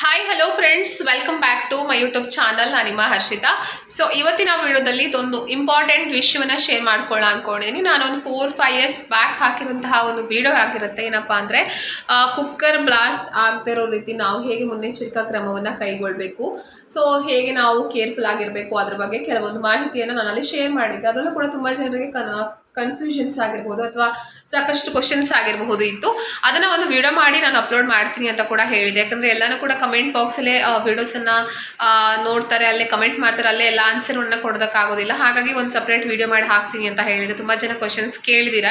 Hi hello friends welcome back to my YouTube channel ನಾನು ನಿಮ್ಮ Harshita. So ಇವತ್ತಿನ ವಿಡಿಯೋದಲ್ಲಿ ಇದೊಂದು ಇಂಪಾರ್ಟೆಂಟ್ ವಿಷಯವನ್ನು ಶೇರ್ ಮಾಡ್ಕೊಳ್ಳೋ ಅಂದ್ಕೊಂಡಿದ್ದೀನಿ ನಾನೊಂದು ಫೋರ್ ಫೈವ್ ಇಯರ್ಸ್ ಬ್ಯಾಕ್ ಹಾಕಿರುವಂತಹ ಒಂದು ವಿಡಿಯೋ ಆಗಿರುತ್ತೆ. ಏನಪ್ಪ ಅಂದರೆ ಕುಕ್ಕರ್ ಬ್ಲಾಸ್ಟ್ ಆಗದೆ ಇರೋ ರೀತಿ ನಾವು ಹೇಗೆ ಮುನ್ನೆಚ್ಚರಿಕಾ ಕ್ರಮವನ್ನು ಕೈಗೊಳ್ಳಬೇಕು ಸೊ ಹೇಗೆ ನಾವು ಕೇರ್ಫುಲ್ ಆಗಿರಬೇಕು. ಅದ್ರ ಬಗ್ಗೆ ಕೆಲವೊಂದು ಮಾಹಿತಿಯನ್ನು ನಾನಲ್ಲಿ ಶೇರ್ ಮಾಡಿದ್ದೆ. ಅದರಲ್ಲೂ ಕೂಡ ತುಂಬ ಜನರಿಗೆ ಕನ ಕನ್ಫ್ಯೂಷನ್ಸ್ ಆಗಿರ್ಬೋದು ಅಥವಾ ಸಾಕಷ್ಟು ಕ್ವಶನ್ಸ್ ಆಗಿರಬಹುದು ಇತ್ತು. ಅದನ್ನು ಒಂದು ವಿಡಿಯೋ ಮಾಡಿ ನಾನು ಅಪ್ಲೋಡ್ ಮಾಡ್ತೀನಿ ಅಂತ ಕೂಡ ಹೇಳಿದೆ. ಯಾಕಂದರೆ ಎಲ್ಲನೂ ಕೂಡ ಕಮೆಂಟ್ ಬಾಕ್ಸಲ್ಲೇ ವಿಡಿಯೋಸನ್ನು ನೋಡ್ತಾರೆ, ಅಲ್ಲೇ ಕಮೆಂಟ್ ಮಾಡ್ತಾರೆ, ಅಲ್ಲೇ ಎಲ್ಲ ಆನ್ಸರ್ನ ಕೊಡೋದಕ್ಕಾಗೋದಿಲ್ಲ. ಹಾಗಾಗಿ ಒಂದು ಸಪ್ರೇಟ್ ವಿಡಿಯೋ ಮಾಡಿ ಹಾಕ್ತೀನಿ ಅಂತ ಹೇಳಿದೆ. ತುಂಬ ಜನ ಕ್ವಶನ್ಸ್ ಕೇಳಿದಿರ.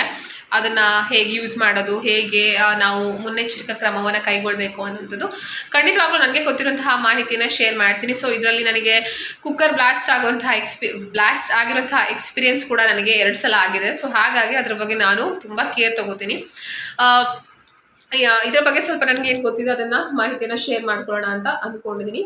ಅದನ್ನು ಹೇಗೆ ಯೂಸ್ ಮಾಡೋದು, ಹೇಗೆ ನಾವು ಮುನ್ನೆಚ್ಚರಿಕಾ ಕ್ರಮವನ್ನು ಕೈಗೊಳ್ಳಬೇಕು ಅನ್ನೋಂಥದ್ದು ಖಂಡಿತವಾಗ್ಲೂ ನನಗೆ ಗೊತ್ತಿರುವಂತಹ ಮಾಹಿತಿನ ಶೇರ್ ಮಾಡ್ತೀನಿ. ಸೊ ಇದರಲ್ಲಿ ನನಗೆ ಕುಕ್ಕರ್ ಬ್ಲಾಸ್ಟ್ ಆಗುವಂತಹ ಎಕ್ಸ್ಪಿ ಬ್ಲಾಸ್ಟ್ ಆಗಿರುವಂತಹ ಎಕ್ಸ್ಪೀರಿಯೆನ್ಸ್ ಕೂಡ ನನಗೆ ಎರಡು ಸಲ ಆಗಿದೆ. ಸೊ ಹಾಗಾಗಿ ಅದ್ರ ಬಗ್ಗೆ ನಾನು ತುಂಬ ಕೇರ್ ತಗೋತೀನಿ. ಇದರ ಬಗ್ಗೆ ಸ್ವಲ್ಪ ನನಗೆ ಏನು ಗೊತ್ತಿದೆ ಅದನ್ನು ಮಾಹಿತಿಯನ್ನು ಶೇರ್ ಮಾಡ್ಕೊಳ್ಳೋಣ ಅಂತ ಅಂದ್ಕೊಂಡಿದ್ದೀನಿ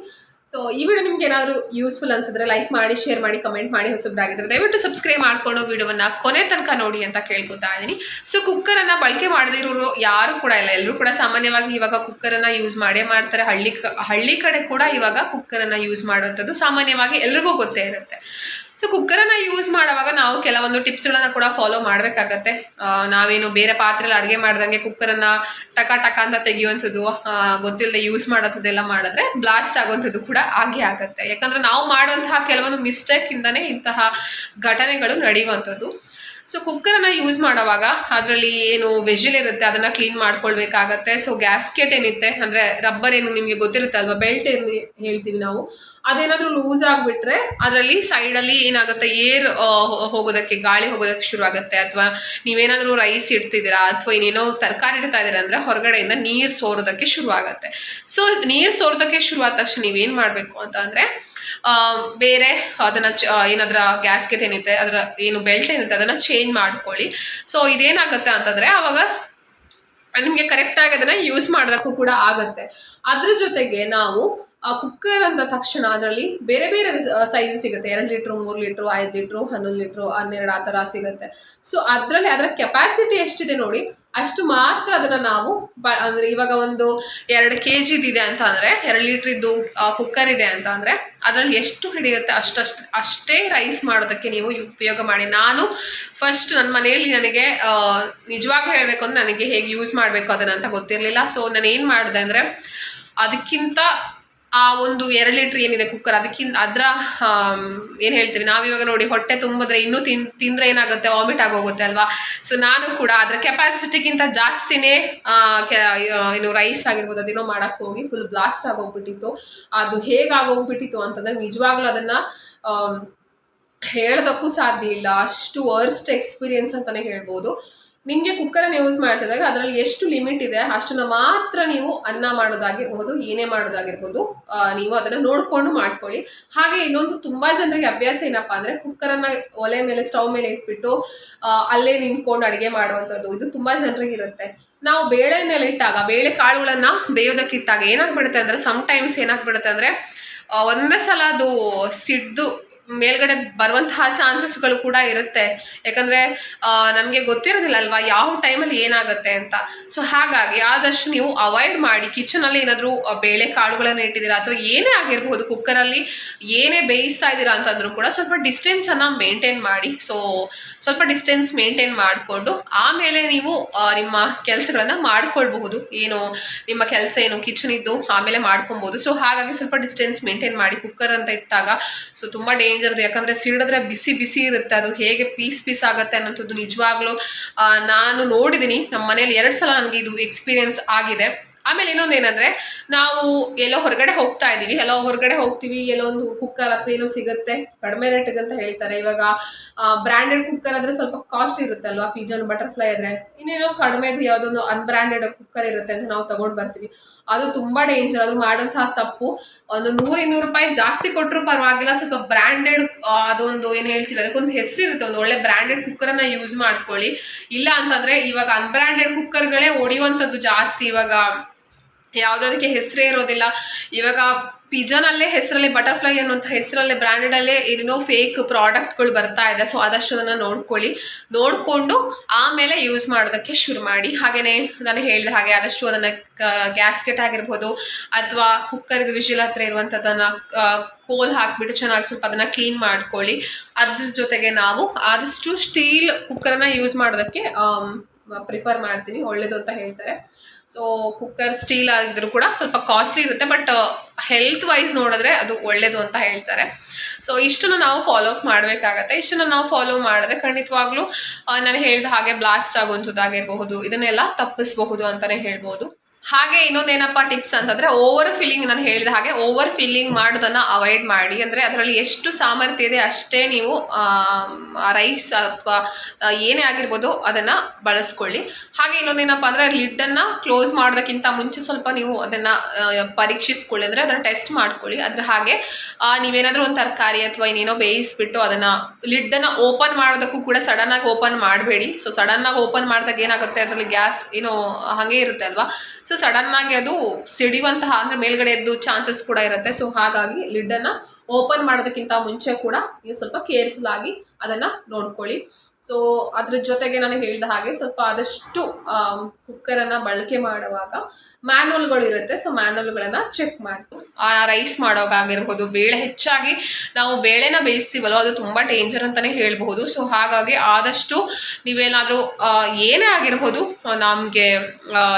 ಸೊ ಈ ವಿಡಿಯೋ ನಿಮ್ಗೆ ಏನಾದರೂ ಯೂಸ್ಫುಲ್ ಅನ್ಸಿದ್ರೆ ಲೈಕ್ ಮಾಡಿ ಶೇರ್ ಮಾಡಿ ಕಮೆಂಟ್ ಮಾಡಿ ಹೊಸಬ್ರಾಗಿದ್ರೆ ದಯವಿಟ್ಟು ಸಬ್ಸ್ಕ್ರೈಬ್ ಮಾಡ್ಕೊಂಡು ವಿಡಿಯೋವನ್ನ ಕೊನೆ ತನಕ ನೋಡಿ ಅಂತ ಕೇಳ್ಕೊತಾ ಇದ್ದೀನಿ. ಸೊ ಕುಕ್ಕರನ್ನು ಬಳಕೆ ಮಾಡದಿರೋರು ಯಾರು ಕೂಡ ಇಲ್ಲ. ಎಲ್ಲರೂ ಕೂಡ ಸಾಮಾನ್ಯವಾಗಿ ಇವಾಗ ಕುಕ್ಕರನ್ನು ಯೂಸ್ ಮಾಡೇ ಮಾಡ್ತಾರೆ. ಹಳ್ಳಿ ಹಳ್ಳಿ ಕಡೆ ಕೂಡ ಇವಾಗ ಕುಕ್ಕರನ್ನು ಯೂಸ್ ಮಾಡುವಂಥದ್ದು ಸಾಮಾನ್ಯವಾಗಿ ಎಲ್ರಿಗೂ ಗೊತ್ತೇ ಇರುತ್ತೆ. ಸೊ ಕುಕ್ಕರನ್ನು ಯೂಸ್ ಮಾಡುವಾಗ ನಾವು ಕೆಲವೊಂದು ಟಿಪ್ಸ್ಗಳನ್ನು ಕೂಡ ಫಾಲೋ ಮಾಡಬೇಕಾಗತ್ತೆ. ನಾವೇನು ಬೇರೆ ಪಾತ್ರೆಯಲ್ಲಿ ಅಡುಗೆ ಮಾಡ್ದಂಗೆ ಕುಕ್ಕರನ್ನು ಟಕ ಟಕ ಅಂತ ತೆಗೆಯುವಂಥದ್ದು ಗೊತ್ತಿಲ್ಲದೆ ಯೂಸ್ ಮಾಡೋಂಥದ್ದೆಲ್ಲ ಮಾಡಿದ್ರೆ ಬ್ಲಾಸ್ಟ್ ಆಗುವಂಥದ್ದು ಕೂಡ ಆಗೇ ಆಗುತ್ತೆ. ಯಾಕಂದರೆ ನಾವು ಮಾಡುವಂತಹ ಕೆಲವೊಂದು ಮಿಸ್ಟೇಕಿಂದನೇ ಇಂತಹ ಘಟನೆಗಳು ನಡೆಯುವಂಥದ್ದು. ಸೊ ಕುಕ್ಕರನ್ನು ಯೂಸ್ ಮಾಡೋವಾಗ ಅದರಲ್ಲಿ ಏನು ವೆಜಿಲ್ ಇರುತ್ತೆ, ಅದನ್ನು ಕ್ಲೀನ್ ಮಾಡ್ಕೊಳ್ಬೇಕಾಗತ್ತೆ. ಸೊ ಗ್ಯಾಸ್ಕೆಟ್ ಏನಿತ್ತೆ, ಅಂದರೆ ರಬ್ಬರ್ ಏನು ನಿಮಗೆ ಗೊತ್ತಿರುತ್ತೆ ಅಲ್ವಾ ಬೆಲ್ಟ್ ಏನು ಹೇಳ್ತೀವಿ ನಾವು, ಅದೇನಾದರೂ ಲೂಸ್ ಆಗಿಬಿಟ್ರೆ ಅದರಲ್ಲಿ ಸೈಡಲ್ಲಿ ಏನಾಗುತ್ತೆ ಏರ್ ಹೋಗೋದಕ್ಕೆ, ಗಾಳಿ ಹೋಗೋದಕ್ಕೆ ಶುರು ಆಗುತ್ತೆ ಅಥವಾ ನೀವೇನಾದರೂ ರೈಸ್ ಇಡ್ತಿದ್ದೀರಾ, ಅಥವಾ ಇನ್ನೇನೋ ತರಕಾರಿ ಇಡ್ತಾ ಇದ್ದೀರಾ ಅಂದರೆ ಹೊರಗಡೆಯಿಂದ ನೀರು ಸೋರೋದಕ್ಕೆ ಶುರು ಆಗುತ್ತೆ ಸೊ ನೀರು ಸೋರೋದಕ್ಕೆ ಶುರುವಾದ ತಕ್ಷಣ ನೀವೇನು ಮಾಡಬೇಕು ಅಂತ ಅಂದರೆ ಬೇರೆ ಅದನ್ನು ಚ ಏನಾದ್ರ ಗ್ಯಾಸ್ಕೆಟ್ ಏನಿದೆ ಅದರ ಏನು ಬೆಲ್ಟ್ ಏನಿದೆ ಅದನ್ನು ಚೇಂಜ್ ಮಾಡ್ಕೊಳ್ಳಿ. ಸೊ ಇದೇನಾಗುತ್ತೆ ಅಂತಂದರೆ ಆವಾಗ ನಿಮಗೆ ಕರೆಕ್ಟಾಗಿ ಅದನ್ನು ಯೂಸ್ ಮಾಡೋದಕ್ಕೂ ಕೂಡ ಆಗುತ್ತೆ. ಅದ್ರ ಜೊತೆಗೆ ನಾವು ಕುಕ್ಕರ್ ಅಂದ ತಕ್ಷಣ ಅದರಲ್ಲಿ ಬೇರೆ ಬೇರೆ ಸೈಜ್ ಸಿಗುತ್ತೆ. ಎರಡು ಲೀಟ್ರು ಮೂರು ಲೀಟ್ರು ಐದು ಲೀಟ್ರು ಹನ್ನೊಂದು ಲೀಟ್ರು ಹನ್ನೆರಡು ಆ ಥರ ಸಿಗುತ್ತೆ. ಸೊ ಅದರಲ್ಲಿ ಅದರ ಕೆಪಾಸಿಟಿ ಎಷ್ಟಿದೆ ನೋಡಿ ಅಷ್ಟು ಮಾತ್ರ ಅದನ್ನು ನಾವು ಬ ಅಂದರೆ ಇವಾಗ ಒಂದು ಎರಡು ಕೆ ಜಿದಿದೆ ಅಂತ ಅಂದರೆ ಎರಡು ಲೀಟ್ರಿದ್ದು ಕುಕ್ಕರ್ ಇದೆ ಅಂತ ಅಂದರೆ ಅದರಲ್ಲಿ ಎಷ್ಟು ಹಿಡಿಯುತ್ತೆ ಅಷ್ಟಷ್ಟು ಅಷ್ಟೇ ರೈಸ್ ಮಾಡೋದಕ್ಕೆ ನೀವು ಉಪಯೋಗ ಮಾಡಿ. ನಾನು ಫಸ್ಟ್ ನನ್ನ ಮನೆಯಲ್ಲಿ ನನಗೆ ಆ, ನಿಜವಾಗ್ಲೂ ಹೇಳಬೇಕು ಅಂದರೆ ನನಗೆ ಹೇಗೆ ಯೂಸ್ ಮಾಡಬೇಕು ಅದನ್ನು ಅಂತ ಗೊತ್ತಿರಲಿಲ್ಲ. ಸೊ ನಾನು ಏನು ಮಾಡಿದೆ ಅಂದರೆ ಅದಕ್ಕಿಂತ ಆ ಒಂದು ಎರಡು ಲೀಟ್ರ್ ಏನಿದೆ ಕುಕ್ಕರ್ ಅದಕ್ಕಿಂತ ಅದರ ಏನು ಹೇಳ್ತೀವಿ, ನಾವಿವಾಗ ನೋಡಿ ಹೊಟ್ಟೆ ತುಂಬಿದ್ರೆ ಇನ್ನೂ ತಿನ್, ತಿಂದರೆ ಏನಾಗುತ್ತೆ ವಾಮಿಟ್ ಆಗೋಗುತ್ತೆ ಅಲ್ವಾ? ಸೊ ನಾನು ಕೂಡ ಅದರ ಕೆಪಾಸಿಟಿಗಿಂತ ಜಾಸ್ತಿನೇ ಏನು ರೈಸ್ ಆಗಿರ್ಬೋದು ಅದೇನೋ ಮಾಡೋಕ್ಕೆ ಹೋಗಿ ಫುಲ್ ಬ್ಲಾಸ್ಟ್ ಆಗೋಗ್ಬಿಟ್ಟಿತ್ತು. ಅದು ಹೇಗಾಗೋಗ್ಬಿಟ್ಟಿತ್ತು ಅಂತಂದರೆ, ನಿಜವಾಗ್ಲೂ ಅದನ್ನು ಹೇಳೋದಕ್ಕೂ ಸಾಧ್ಯ ಇಲ್ಲ. ಅಷ್ಟು ವರ್ಸ್ಟ್ ಎಕ್ಸ್ಪೀರಿಯನ್ಸ್ ಅಂತಲೇ ಹೇಳ್ಬೋದು. ನಿಮಗೆ ಕುಕ್ಕರನ್ನು ಯೂಸ್ ಮಾಡ್ತಿದ್ದಾಗ ಅದರಲ್ಲಿ ಎಷ್ಟು ಲಿಮಿಟ್ ಇದೆ ಅಷ್ಟನ್ನು ಮಾತ್ರ ನೀವು ಅನ್ನ ಮಾಡೋದಾಗಿರ್ಬೋದು, ಏನೇ ಮಾಡೋದಾಗಿರ್ಬೋದು ನೀವು ಅದನ್ನು ನೋಡಿಕೊಂಡು ಮಾಡ್ಕೊಳ್ಳಿ. ಹಾಗೆ ಇನ್ನೊಂದು ತುಂಬ ಜನರಿಗೆ ಅಭ್ಯಾಸ ಏನಪ್ಪ ಅಂದರೆ ಕುಕ್ಕರನ್ನು ಒಲೆ ಮೇಲೆ ಸ್ಟವ್ ಮೇಲೆ ಇಟ್ಬಿಟ್ಟು ಅಲ್ಲೇ ನಿಂತ್ಕೊಂಡು ಅಡುಗೆ ಮಾಡುವಂಥದ್ದು. ಇದು ತುಂಬ ಜನರಿಗೆ ಇರುತ್ತೆ ನಾವು ಬೇಳೆ ಮೇಲೆ ಇಟ್ಟಾಗ, ಬೇಳೆ ಕಾಳುಗಳನ್ನು ಬೇಯೋದಕ್ಕೆ ಇಟ್ಟಾಗ ಏನಾಗ್ಬಿಡುತ್ತೆ ಅಂದರೆ ಸಮ್ಟೈಮ್ಸ್ ಏನಾಗ್ಬಿಡುತ್ತೆ ಅಂದರೆ ಒಂದೇ ಸಲ ಅದು ಸಿಡ್ದು ಮೇಲ್ಗಡೆ ಬರುವಂತಹ ಚಾನ್ಸಸ್ಗಳು ಕೂಡ ಇರುತ್ತೆ. ಯಾಕಂದರೆ ನಮಗೆ ಗೊತ್ತಿರೋದಿಲ್ಲ ಅಲ್ವಾ ಯಾವ ಟೈಮಲ್ಲಿ ಏನಾಗುತ್ತೆ ಅಂತ. ಸೊ ಹಾಗಾಗಿ ಆದಷ್ಟು ನೀವು ಅವಾಯ್ಡ್ ಮಾಡಿ ಕಿಚನಲ್ಲಿ ಏನಾದರೂ ಬೇಳೆ ಕಾಳುಗಳನ್ನು ಇಟ್ಟಿದ್ದೀರಾ ಅಥವಾ ಏನೇ ಆಗಿರ್ಬೋದು, ಕುಕ್ಕರಲ್ಲಿ ಏನೇ ಬೇಯಿಸ್ತಾ ಇದ್ದೀರಾ ಅಂತಂದ್ರೂ ಕೂಡ ಸ್ವಲ್ಪ ಡಿಸ್ಟೆನ್ಸನ್ನು ಮೇಂಟೈನ್ ಮಾಡಿ. ಸೊ ಸ್ವಲ್ಪ ಡಿಸ್ಟೆನ್ಸ್ ಮೇಂಟೈನ್ ಮಾಡಿಕೊಂಡು, ಆಮೇಲೆ ನೀವು ನಿಮ್ಮ ಕೆಲಸಗಳನ್ನು ಮಾಡ್ಕೊಳ್ಬಹುದು. ಏನು, ನಿಮ್ಮ ಕೆಲಸ ಏನು ಕಿಚನ್ ಇದ್ದು ಆಮೇಲೆ ಮಾಡ್ಕೊಬೋದು ಸೊ ಹಾಗಾಗಿ ಸ್ವಲ್ಪ ಡಿಸ್ಟೆನ್ಸ್ ಮೇಂಟೈನ್ ಮಾಡಿ ಕುಕ್ಕರ್ ಅಂತ ಇಟ್ಟಾಗ ಸೊ ತುಂಬ ಡೇಂಜರ್ದು ಯಾಕಂದರೆ ಸಿಡಿದ್ರೆ ಬಿಸಿ ಬಿಸಿ ಇರುತ್ತೆ. ಅದು ಹೇಗೆ ಪೀಸ್ ಪೀಸ್ ಆಗುತ್ತೆ ಅನ್ನೋಂಥದ್ದು ನಿಜವಾಗ್ಲೂ ನಾನು ನೋಡಿದ್ದೀನಿ ನಮ್ಮ ಮನೇಲಿ ಎರಡು ಸಲ ನನಗೆ ಇದು ಎಕ್ಸ್ಪೀರಿಯನ್ಸ್ ಆಗಿದೆ. ಆಮೇಲೆ ಇನ್ನೊಂದು ಏನಂದರೆ, ನಾವು ಎಲ್ಲೋ ಹೊರಗಡೆ ಹೋಗ್ತಾ ಇದ್ದೀವಿ. ಎಲ್ಲೋ ಹೊರಗಡೆ ಹೋಗ್ತೀವಿ. ಎಲ್ಲೋ ಒಂದು ಕುಕ್ಕರ್ ಅಥವಾ ಏನೋ ಸಿಗುತ್ತೆ. ಕಡಿಮೆ ರೇಟಿಗೆ ಅಂತ ಹೇಳ್ತಾರೆ. ಇವಾಗ ಬ್ರ್ಯಾಂಡೆಡ್ ಕುಕ್ಕರ್ ಆದರೆ ಸ್ವಲ್ಪ ಕಾಸ್ಟ್ ಇರುತ್ತೆ ಅಲ್ವಾ ಪಿಜನ್ ಬಟರ್ಫ್ಲೈ ಆದರೆ. ಇನ್ನೇನೋ ಕಡಿಮೆದು ಯಾವುದೊಂದು ಅನ್ಬ್ರ್ಯಾಂಡೆಡ್ ಕುಕ್ಕರ್ ಇರುತ್ತೆ ಅಂತ ನಾವು ತಗೊಂಡು ಬರ್ತೀವಿ. ಅದು ತುಂಬ ಡೇಂಜರ್ ಅದು ಮಾಡೋಂತಹ ತಪ್ಪು. ಒಂದು ನೂರು ಇನ್ನೂರು ರೂಪಾಯಿ ಜಾಸ್ತಿ ಕೊಟ್ಟರು ಪರವಾಗಿಲ್ಲ. ಸ್ವಲ್ಪ ಬ್ರ್ಯಾಂಡೆಡ್ ಅದೊಂದು ಏನು ಹೇಳ್ತೀವಿ, ಅದಕ್ಕೊಂದು ಹೆಸರು ಇರುತ್ತೆ. ಒಂದು ಒಳ್ಳೆ ಬ್ರ್ಯಾಂಡೆಡ್ ಕುಕ್ಕರನ್ನು ಯೂಸ್ ಮಾಡ್ಕೊಳ್ಳಿ. ಇಲ್ಲ ಅಂತಂದರೆ ಇವಾಗ ಅನ್ಬ್ರ್ಯಾಂಡೆಡ್ ಕುಕ್ಕರ್ಗಳೇ ಹೊಡೆಯುವಂಥದ್ದು ಜಾಸ್ತಿ. ಇವಾಗ ಯಾವುದೋದಕ್ಕೆ ಹೆಸರೇ ಇರೋದಿಲ್ಲ. ಇವಾಗ ಪಿಜನಲ್ಲೇ ಹೆಸರಲ್ಲಿ ಬಟರ್ಫ್ಲೈ ಅನ್ನುವಂಥ ಹೆಸರಲ್ಲೇ ಬ್ರ್ಯಾಂಡೆಡಲ್ಲೇ ಏನೇನೋ ಫೇಕ್ ಪ್ರಾಡಕ್ಟ್ಗಳು ಬರ್ತಾ ಇದೆ. ಸೊ ಆದಷ್ಟು ಅದನ್ನು ನೋಡ್ಕೊಳ್ಳಿ. ನೋಡಿಕೊಂಡು ಆಮೇಲೆ ಯೂಸ್ ಮಾಡೋದಕ್ಕೆ ಶುರು ಮಾಡಿ. ಹಾಗೆಯೇ ನಾನು ಹೇಳಿದ ಹಾಗೆ ಆದಷ್ಟು ಅದನ್ನು ಗ್ಯಾಸ್ಕೆಟ್ ಆಗಿರ್ಬೋದು ಅಥವಾ ಕುಕ್ಕರ್ದು ವಿಷಿಲ್ ಹತ್ರ ಇರುವಂಥದ್ದನ್ನು ಕೋಲ್ ಹಾಕಿಬಿಟ್ಟು ಚೆನ್ನಾಗಿ ಸ್ವಲ್ಪ ಅದನ್ನು ಕ್ಲೀನ್ ಮಾಡ್ಕೊಳ್ಳಿ. ಅದ್ರ ಜೊತೆಗೆ ನಾವು ಆದಷ್ಟು ಸ್ಟೀಲ್ ಕುಕ್ಕರನ್ನು ಯೂಸ್ ಮಾಡೋದಕ್ಕೆ ಪ್ರಿಫರ್ ಮಾಡ್ತೀನಿ. ಒಳ್ಳೇದು ಅಂತ ಹೇಳ್ತಾರೆ. ಸೊ ಕುಕ್ಕರ್ ಸ್ಟೀಲ್ ಆಗಿದ್ರು ಕೂಡ ಸ್ವಲ್ಪ ಕಾಸ್ಟ್ಲಿ ಇರುತ್ತೆ ಬಟ್ ಹೆಲ್ತ್ ವೈಸ್ ನೋಡಿದ್ರೆ ಅದು ಒಳ್ಳೇದು ಅಂತ ಹೇಳ್ತಾರೆ. ಸೊ ಇಷ್ಟನ್ನು ನಾವು ಫಾಲೋ ಅಪ್ ಮಾಡಬೇಕಾಗತ್ತೆ. ಇಷ್ಟನ್ನು ನಾವು ಫಾಲೋ ಮಾಡಿದ್ರೆ ಖಂಡಿತವಾಗ್ಲೂ ನಾನು ಹೇಳಿದ ಹಾಗೆ ಬ್ಲಾಸ್ಟ್ ಆಗುವಂಥದ್ದಾಗಿರಬಹುದು, ಇದನ್ನೆಲ್ಲ ತಪ್ಪಿಸಬಹುದು ಅಂತಲೇ ಹೇಳ್ಬೋದು. ಹಾಗೆ ಇನ್ನೊಂದೇನಪ್ಪ ಟಿಪ್ಸ್ ಅಂತಂದರೆ ಓವರ್ ಫಿಲ್ಲಿಂಗ್ ನಾನು ಹೇಳಿದ ಹಾಗೆ ಓವರ್ ಫಿಲ್ಲಿಂಗ್ ಮಾಡೋದನ್ನು ಅವಾಯ್ಡ್ ಮಾಡಿ. ಅಂದರೆ ಅದರಲ್ಲಿ ಎಷ್ಟು ಸಾಮರ್ಥ್ಯ ಇದೆ ಅಷ್ಟೇ ನೀವು ರೈಸ್ ಅಥವಾ ಏನೇ ಆಗಿರ್ಬೋದು ಅದನ್ನು ಬಳಸ್ಕೊಳ್ಳಿ. ಹಾಗೆ ಇನ್ನೊಂದೇನಪ್ಪ ಅಂದರೆ ಲಿಡ್ಡನ್ನು ಕ್ಲೋಸ್ ಮಾಡೋದಕ್ಕಿಂತ ಮುಂಚೆ ಸ್ವಲ್ಪ ನೀವು ಅದನ್ನು ಪರೀಕ್ಷಿಸ್ಕೊಳ್ಳಿ. ಅಂದರೆ ಅದನ್ನು ಟೆಸ್ಟ್ ಮಾಡ್ಕೊಳ್ಳಿ. ಅದ್ರ ಹಾಗೆ ನೀವೇನಾದ್ರೂ ಒಂದು ತರಕಾರಿ ಅಥವಾ ಇನ್ನೇನೋ ಬೇಯಿಸ್ಬಿಟ್ಟು ಅದನ್ನು ಲಿಡ್ಡನ್ನು ಓಪನ್ ಮಾಡೋದಕ್ಕೂ ಕೂಡ ಸಡನ್ನಾಗಿ ಓಪನ್ ಮಾಡಬೇಡಿ. ಸೊ ಸಡನ್ನಾಗಿ ಓಪನ್ ಮಾಡಿದಾಗ ಏನಾಗುತ್ತೆ? ಅದರಲ್ಲಿ ಗ್ಯಾಸ್ ಏನೋ ಹಾಗೆ ಇರುತ್ತೆ ಅಲ್ವಾ? ಸೊ ಸಡನ್ನಾಗಿ ಅದು ಸಿಡಿಯುವಂತಹ ಅಂದರೆ ಮೇಲ್ಗಡೆ ಎದ್ದು ಚಾನ್ಸಸ್ ಕೂಡ ಇರುತ್ತೆ. ಸೊ ಹಾಗಾಗಿ ಲಿಡ್ಡನ್ನು ಓಪನ್ ಮಾಡೋದಕ್ಕಿಂತ ಮುಂಚೆ ಕೂಡ ನೀವು ಸ್ವಲ್ಪ ಕೇರ್ಫುಲ್ ಆಗಿ ಅದನ್ನು ನೋಡ್ಕೊಳ್ಳಿ. ಸೊ ಅದ್ರ ಜೊತೆಗೆ ನಾನು ಹೇಳಿದ ಹಾಗೆ ಸ್ವಲ್ಪ ಆದಷ್ಟು ಕುಕ್ಕರನ್ನು ಬಳಕೆ ಮಾಡುವಾಗ ಮ್ಯಾನುವಲ್ಗಳು ಇರುತ್ತೆ. ಸೊ ಮ್ಯಾನುವಲ್ಗಳನ್ನು ಚೆಕ್ ಮಾಡಿ ಆ ರೈಸ್ ಮಾಡೋಕ್ಕಾಗಿರ್ಬೋದು ಬೇಳೆ ಹೆಚ್ಚಾಗಿ ನಾವು ಬೇಳೆನ ಬೇಯಿಸ್ತೀವಲ್ವ, ಅದು ತುಂಬ ಡೇಂಜರ್ ಅಂತಲೇ ಹೇಳ್ಬಹುದು. ಸೊ ಹಾಗಾಗಿ ಆದಷ್ಟು ನೀವೇನಾದರೂ ಏನೇ ಆಗಿರ್ಬೋದು, ನಮಗೆ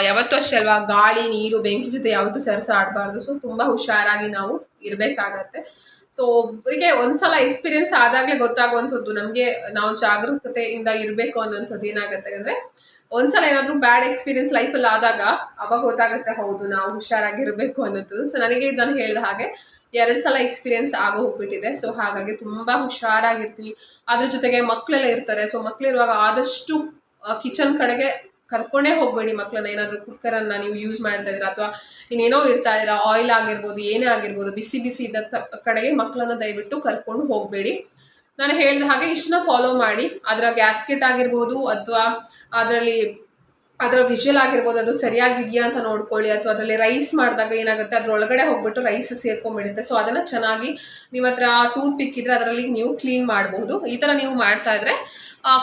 ಯಾವತ್ತೂ ಅಷ್ಟೇ ಅಲ್ವಾ, ಗಾಳಿ, ನೀರು, ಬೆಂಕಿ ಜೊತೆ ಯಾವತ್ತೂ ಸರಸ ಆಡಬಾರ್ದು. ಸೊ ತುಂಬ ಹುಷಾರಾಗಿ ನಾವು ಇರಬೇಕಾಗತ್ತೆ. ಸೊ ಒಬ್ಬರಿಗೆ ಒಂದ್ಸಲ ಎಕ್ಸ್ಪೀರಿಯನ್ಸ್ ಆದಾಗಲೇ ಗೊತ್ತಾಗುವಂಥದ್ದು ನಮಗೆ ನಾವು ಜಾಗರೂಕತೆಯಿಂದ ಇರಬೇಕು ಅನ್ನೋಂಥದ್ದು ಏನಾಗುತ್ತೆ ಅಂದರೆ, ಒಂದ್ಸಲ ಏನಾದರೂ ಬ್ಯಾಡ್ ಎಕ್ಸ್ಪೀರಿಯನ್ಸ್ ಲೈಫಲ್ಲಿ ಆದಾಗ ಅವಾಗ ಗೊತ್ತಾಗುತ್ತೆ ಹೌದು ನಾವು ಹುಷಾರಾಗಿರಬೇಕು ಅನ್ನೋದು. ಸೊ ನನಗೆ ನಾನು ಹೇಳಿದ ಹಾಗೆ ಎರಡು ಸಲ ಎಕ್ಸ್ಪೀರಿಯನ್ಸ್ ಆಗೋ ಹೋಗ್ಬಿಟ್ಟಿದೆ. ಸೊ ಹಾಗಾಗಿ ತುಂಬ ಹುಷಾರಾಗಿರ್ತೀನಿ. ಅದ್ರ ಜೊತೆಗೆ ಮಕ್ಕಳೆಲ್ಲ ಇರ್ತಾರೆ. ಸೊ ಮಕ್ಕಳಿರುವಾಗ ಆದಷ್ಟು ಕಿಚನ್ ಕಡೆಗೆ ಕರ್ಕೊಂಡೇ ಹೋಗಬೇಡಿ ಮಕ್ಕಳನ್ನ ಏನಾದರೂ ಕುಕ್ಕರನ್ನು ನೀವು ಯೂಸ್ ಮಾಡ್ತಾ ಇದ್ದೀರಾ ಅಥವಾ ಇನ್ನೇನೋ ಇರ್ತಾ ಇದ್ದೀರಾ ಆಯಿಲ್ ಆಗಿರ್ಬೋದು, ಏನೇ ಆಗಿರ್ಬೋದು, ಬಿಸಿ ಬಿಸಿ ಇದ್ದ ಕಡೆಗೆ ಮಕ್ಕಳನ್ನ ದಯವಿಟ್ಟು ಕರ್ಕೊಂಡು ಹೋಗಬೇಡಿ. ನಾನು ಹೇಳಿದ ಹಾಗೆ ಇಷ್ಟನ್ನ ಫಾಲೋ ಮಾಡಿ. ಅದರ ಗ್ಯಾಸ್ಕೆಟ್ ಆಗಿರ್ಬೋದು ಅಥವಾ ಅದರಲ್ಲಿ, ಅದರ ವಿಷಲ್ ಆಗಿರ್ಬೋದು, ಅದು ಸರಿಯಾಗಿದೆಯಾ ಅಂತ ನೋಡ್ಕೊಳ್ಳಿ. ಅಥವಾ ಅದರಲ್ಲಿ ರೈಸ್ ಮಾಡಿದಾಗ ಏನಾಗುತ್ತೆ, ಅದ್ರೊಳಗಡೆ ಹೋಗ್ಬಿಟ್ಟು ರೈಸ್ ಸೇರ್ಕೊಂಡ್ಬಿಡುತ್ತೆ. ಸೊ ಅದನ್ನು ಚೆನ್ನಾಗಿ ನಿಮ್ಮ ಹತ್ರ ಟೂತ್ ಪಿಕ್ ಇದ್ರೆ ಅದರಲ್ಲಿ ನೀವು ಕ್ಲೀನ್ ಮಾಡಬಹುದು ಈ ಥರ ನೀವು ಮಾಡ್ತಾ ಇದ್ರೆ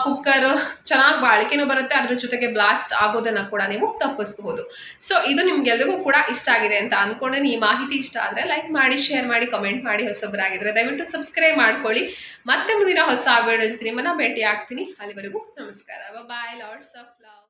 ಕುಕ್ಕರ್ ಚೆನ್ನಾಗಿ ಬಾಳಿಕೆನೂ ಬರುತ್ತೆ, ಅದ್ರ ಜೊತೆಗೆ ಬ್ಲಾಸ್ಟ್ ಆಗೋದನ್ನು ಕೂಡ ನೀವು ತಪ್ಪಿಸ್ಬಹುದು. ಸೊ ಇದು ನಿಮ್ಗೆಲ್ರಿಗೂ ಕೂಡ ಇಷ್ಟ ಆಗಿದೆ ಅಂತ ಅಂದ್ಕೊಂಡೆ ಈ ಮಾಹಿತಿ ಇಷ್ಟ ಆದರೆ ಲೈಕ್ ಮಾಡಿ ಶೇರ್ ಮಾಡಿ ಕಮೆಂಟ್ ಮಾಡಿ ಹೊಸಬ್ರಾಗಿದ್ರೆ ದಯವಿಟ್ಟು ಸಬ್ಸ್ಕ್ರೈಬ್ ಮಾಡ್ಕೊಳ್ಳಿ. ಮತ್ತೆ ಮುಂದಿನ ಹೊಸ ವಿಡಿಯೋ ಜೊತೆ ನಿಮ್ಮನ್ನ ಭೇಟಿ ಆಗ್ತೀನಿ ಅಲ್ಲಿವರೆಗೂ ನಮಸ್ಕಾರ. ಬಾಯ್ ಲಾರ್ಡ್ಸ್ ಆಫ್ ಲವ್